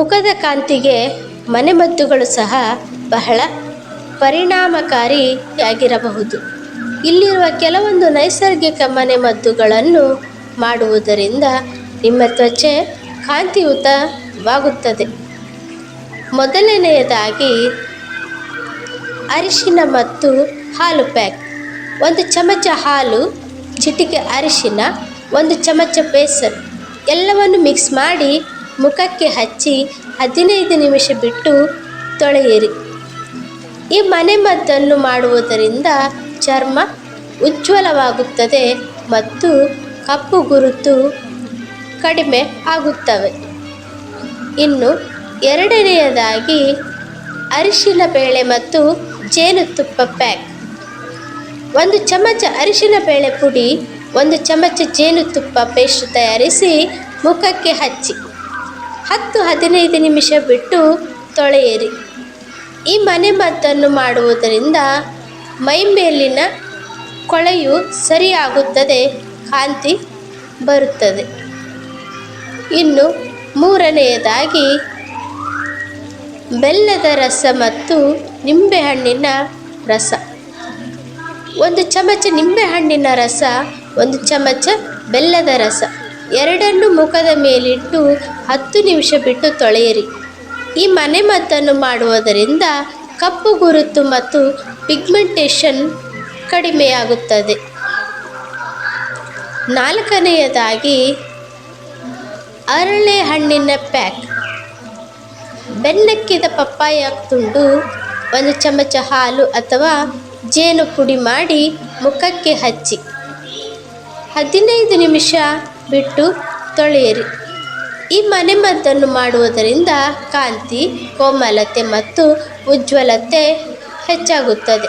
ಮುಖದ ಕಾಂತಿಗೆ ಮನೆಮದ್ದುಗಳು ಸಹ ಬಹಳ ಪರಿಣಾಮಕಾರಿಯಾಗಿರಬಹುದು. ಇಲ್ಲಿರುವ ಕೆಲವೊಂದು ನೈಸರ್ಗಿಕ ಮನೆಮದ್ದುಗಳನ್ನು ಮಾಡುವುದರಿಂದ ನಿಮ್ಮ ತ್ವಚೆ ಕಾಂತಿಯುತವಾಗುತ್ತದೆ. ಮೊದಲನೆಯದಾಗಿ ಅರಿಶಿನ ಮತ್ತು ಹಾಲು ಪ್ಯಾಕ್. ಒಂದು ಚಮಚ ಹಾಲು, ಚಿಟಿಕೆ ಅರಿಶಿನ, ಒಂದು ಚಮಚ ಬೇಸನ್ ಎಲ್ಲವನ್ನು ಮಿಕ್ಸ್ ಮಾಡಿ ಮುಖಕ್ಕೆ ಹಚ್ಚಿ ಹದಿನೈದು ನಿಮಿಷ ಬಿಟ್ಟು ತೊಳೆಯಿರಿ. ಈ ಮನೆಮದ್ದನ್ನು ಮಾಡುವುದರಿಂದ ಚರ್ಮ ಉಜ್ವಲವಾಗುತ್ತದೆ ಮತ್ತು ಕಪ್ಪು ಗುರುತು ಕಡಿಮೆ ಆಗುತ್ತವೆ. ಇನ್ನು ಎರಡನೆಯದಾಗಿ ಅರಿಶಿನ ಬೇಳೆ ಮತ್ತು ಜೇನುತುಪ್ಪ ಪ್ಯಾಕ್. ಒಂದು ಚಮಚ ಅರಿಶಿನ ಬೇಳೆ ಪುಡಿ, ಒಂದು ಚಮಚ ಜೇನುತುಪ್ಪ ಪೇಸ್ಟ್ ತಯಾರಿಸಿ ಮುಖಕ್ಕೆ ಹಚ್ಚಿ. ಹತ್ತು ಹದಿನೈದು ನಿಮಿಷ ಬಿಟ್ಟು ತೊಳೆಯಿರಿ. ಈ ಮನೆಮದ್ದನ್ನು ಮಾಡುವುದರಿಂದ ಮೈ ಮೇಲಿನ ಕೊಳೆಯು ಸರಿಯಾಗುತ್ತದೆ, ಕಾಂತಿ ಬರುತ್ತದೆ. ಇನ್ನು ಮೂರನೆಯದಾಗಿ, ಬೆಲ್ಲದ ರಸ ಮತ್ತು ನಿಂಬೆಹಣ್ಣಿನ ರಸ. ಒಂದು ಚಮಚ ನಿಂಬೆಹಣ್ಣಿನ ರಸ, ಒಂದು ಚಮಚ ಬೆಲ್ಲದ ರಸ. ಎರಡನ್ನು ಮುಖದ ಮೇಲಿಟ್ಟು ಹತ್ತು ನಿಮಿಷ ಬಿಟ್ಟು ತೊಳೆಯಿರಿ. ಈ ಮನೆಮದ್ದನ್ನು ಮಾಡುವುದರಿಂದ ಕಪ್ಪು ಗುರುತು ಮತ್ತು ಪಿಗ್ಮೆಂಟೇಷನ್ ಕಡಿಮೆಯಾಗುತ್ತದೆ. ನಾಲ್ಕನೆಯದಾಗಿ ಅರಳೆ ಹಣ್ಣಿನ ಪ್ಯಾಕ್. ಬೆನ್ನಕ್ಕಿದ ಪಪ್ಪಾಯ ತುಂಡು ಒಂದು ಚಮಚ ಹಾಲು ಅಥವಾ ಜೇನು ಪುಡಿ ಮಾಡಿ ಮುಖಕ್ಕೆ ಹಚ್ಚಿ. ಹದಿನೈದು ನಿಮಿಷ ಬಿಟ್ಟು ತೊಳೆಯಿರಿ. ಈ ಮನೆಮದ್ದನ್ನು ಮಾಡುವುದರಿಂದ ಕಾಂತಿ, ಕೋಮಲತೆ ಮತ್ತು ಉಜ್ವಲತೆ ಹೆಚ್ಚಾಗುತ್ತದೆ.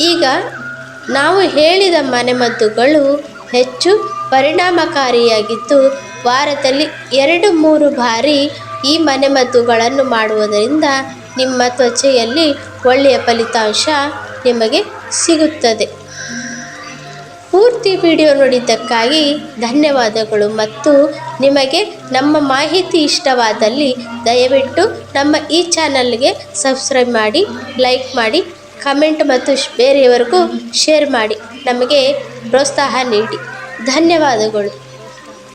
ಈಗ ನಾವು ಹೇಳಿದ ಮನೆಮದ್ದುಗಳು ಹೆಚ್ಚು ಪರಿಣಾಮಕಾರಿಯಾಗಿದ್ದು, ವಾರದಲ್ಲಿ ಎರಡು ಮೂರು ಬಾರಿ ಈ ಮನೆಮದ್ದುಗಳನ್ನು ಮಾಡುವುದರಿಂದ ನಿಮ್ಮ ತ್ವಚೆಯಲ್ಲಿ ಒಳ್ಳೆಯ ಫಲಿತಾಂಶ ನಿಮಗೆ ಸಿಗುತ್ತದೆ. ಪೂರ್ತಿ ವಿಡಿಯೋ ನೋಡಿದ್ದಕ್ಕಾಗಿ ಧನ್ಯವಾದಗಳು ಮತ್ತು ನಿಮಗೆ ನಮ್ಮ ಮಾಹಿತಿ ಇಷ್ಟವಾದಲ್ಲಿ ದಯವಿಟ್ಟು ನಮ್ಮ ಈ ಚಾನಲ್ಗೆ ಸಬ್ಸ್ಕ್ರೈಬ್ ಮಾಡಿ, ಲೈಕ್ ಮಾಡಿ, ಕಮೆಂಟ್ ಮತ್ತು ಬೇರೆಯವರಿಗೂ ಶೇರ್ ಮಾಡಿ, ನಮಗೆ ಪ್ರೋತ್ಸಾಹ ನೀಡಿ. ಧನ್ಯವಾದಗಳು.